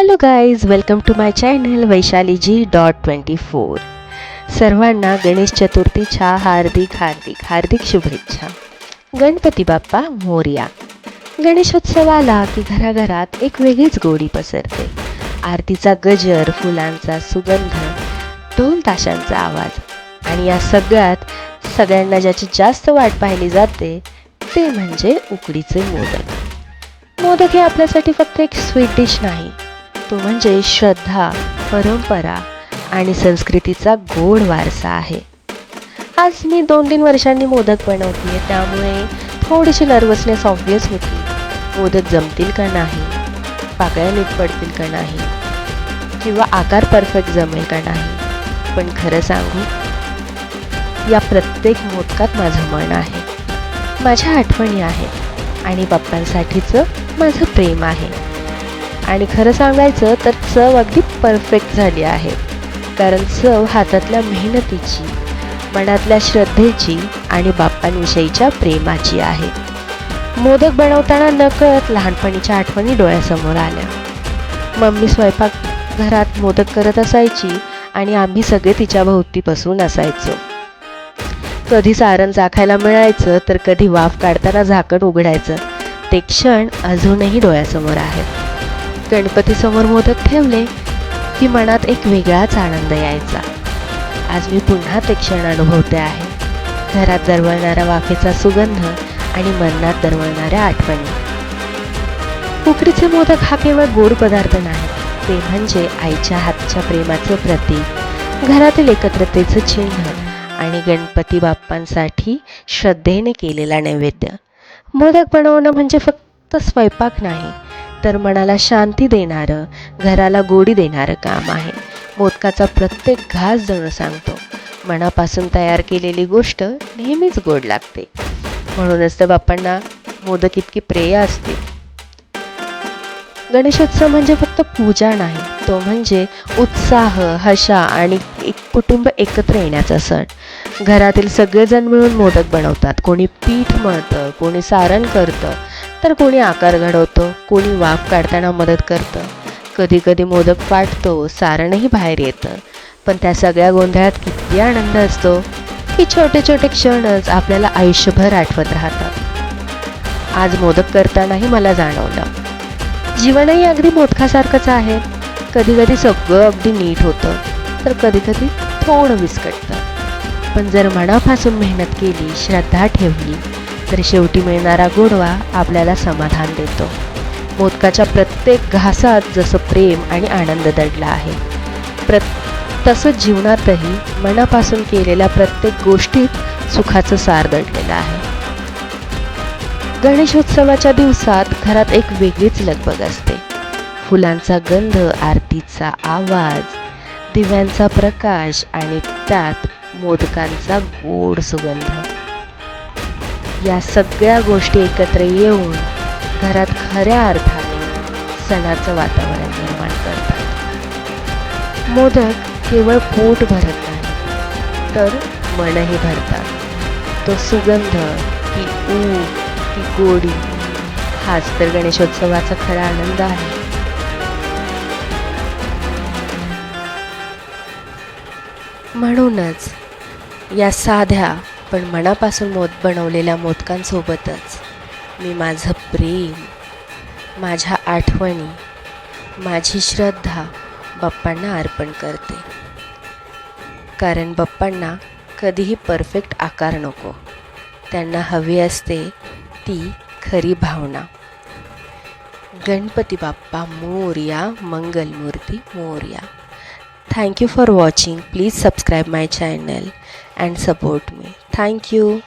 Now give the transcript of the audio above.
Hello guys welcome to my channel Vaishaliji dot twenty four सर्वांना गणेश चतुर्थीच्या हार्दिक हार्दिक हार्दिक शुभेच्छा. गणपती बाप्पा मोर्या. गणेशोत्सव आला की घराघरात एक वेगळीच गोडी पसरते. आरतीचा गजर फुलांचा सुगंध ढोल ताशांचा आवाज आणि या सगळ्यात सगळ्यांना ज्याची जास्त वाट पाहिली जाते ते म्हणजे उकडीचे मोदक. मोदक हे आपल्यासाठी फक्त एक स्वीट डिश नाही तो म्हणजे श्रद्धा परंपरा आणि संस्कृतीचा गोड वारसा आहे. आज मी दोन तीन वर्षांनी मोदक बनवते त्यामुळे थोडीशी नर्वसनेस ऑब्वियस होती. मोदक जमतील का नाही? पाकळ्या नीट पडतील का नाही? किंवा आकार परफेक्ट जमेल का नाही? पण खरं सांगू या प्रत्येक मोदकात माझं मन आहे. माझ्या आठवणी आहेत आणि बाप्पांसाठीचं माझं प्रेम आहे. आणि खरं सांगायचं तर चव अगदी परफेक्ट झाली आहे. कारण चव हातातल्या मेहनतीची मनातल्या श्रद्धेची आणि बाप्पांविषयीच्या प्रेमाची आहे. मोदक बनवताना नकळत लहानपणीच्या आठवणी डोळ्यासमोर आल्या. मम्मी स्वयंपाक घरात मोदक करत असायची आणि आम्ही सगळे तिच्या भोवती बसून असायचो. कधी सारण झाकायला मिळायचं तर कधी वाफ काढताना झाकण उघडायचं. ते क्षण अजूनही डोळ्यासमोर आहेत. गणपतीसमोर मोदक ठेवले की मनात एक वेगळाच आनंद यायचा. आज मी पुन्हा ते क्षण अनुभवते आहे. घरात दरवळणारा वाफेचा सुगंध आणि मनात दरवळणाऱ्या आठवणी. उकडीचे मोदक हा केवळ गोड पदार्थ नाही ते म्हणजे आईच्या हातच्या प्रेमाचं प्रतीक. घरातील एकत्रतेचं चिन्ह आणि गणपती बाप्पांसाठी श्रद्धेने केलेला नैवेद्य. मोदक बनवणं म्हणजे फक्त स्वयंपाक नाही तर मनाला शांती देणारं घराला गोडी देणारं काम आहे. मोदकाचा प्रत्येक घास जणू सांगतो. मनापासून तयार केलेली गोष्ट नेहमीच गोड लागते. म्हणूनच तर बाप्पांना मोदक इतकी प्रिय असते गणेशोत्सव म्हणजे फक्त पूजा नाही तो म्हणजे उत्साह हशा आणि एक कुटुंब एकत्र येण्याचा सण. घरातील सगळेजण मिळून मोदक बनवतात. कोणी पीठ मळतं कोणी सारण करतं तर कोणी आकार घडवतं कोणी वाफ काढताना मदत करतं. कधी कधी मोदक फाटतो सारणही बाहेर येतं. पण त्या सगळ्या गोंधळात किती आनंद असतो की छोटे छोटे क्षणच आपल्याला आयुष्यभर आठवत राहतात. आज मोदक करतानाही मला जाणवलं. जीवनही अगदी मोदकासारखंच आहे. कधी कधी सगळं अगदी नीट होतं. तर कधी कधी थोडं विस्कटतं. पण जर मनापासून मेहनत केली श्रद्धा ठेवली तर शेवटी मिळणारा गोडवा आपल्याला समाधान देतो. मोदकाच्या प्रत्येक घासात जसं प्रेम आणि आनंद दडला आहे. प्र तसंच जीवनातही मनापासून केलेल्या प्रत्येक गोष्टीत सुखाचं सार दडलेलं आहे. गणेशोत्सवाच्या दिवसात घरात एक वेगळीच लगबग असते. फुलांचा गंध आरतीचा आवाज दिव्यांचा प्रकाश आणि त्यात मोदकांचा गोड सुगंध. या सगळ्या गोष्टी एकत्र येऊन घरात खऱ्या अर्थाने सणाचं वातावरण निर्माण करतात. मोदक केवळ पोट भरत नाही तर मनही भरतात. तो सुगंध ती ऊब ती गोडी. हाच तर गणेशोत्सवाचा खरा आनंद आहे. म्हणूनच या साध्या पण मनापासून मोद बनवलेल्या मोदकांसोबतच मी माझं प्रेम माझ्या आठवणी माझी श्रद्धा बाप्पांना अर्पण करते. कारण बाप्पांना कधीही परफेक्ट आकार नको. त्यांना हवी असते ती खरी भावना. Ganpati Bappa Morya Mangalmurti Morya. Thank you for watching. Please subscribe my channel and support me. Thank you.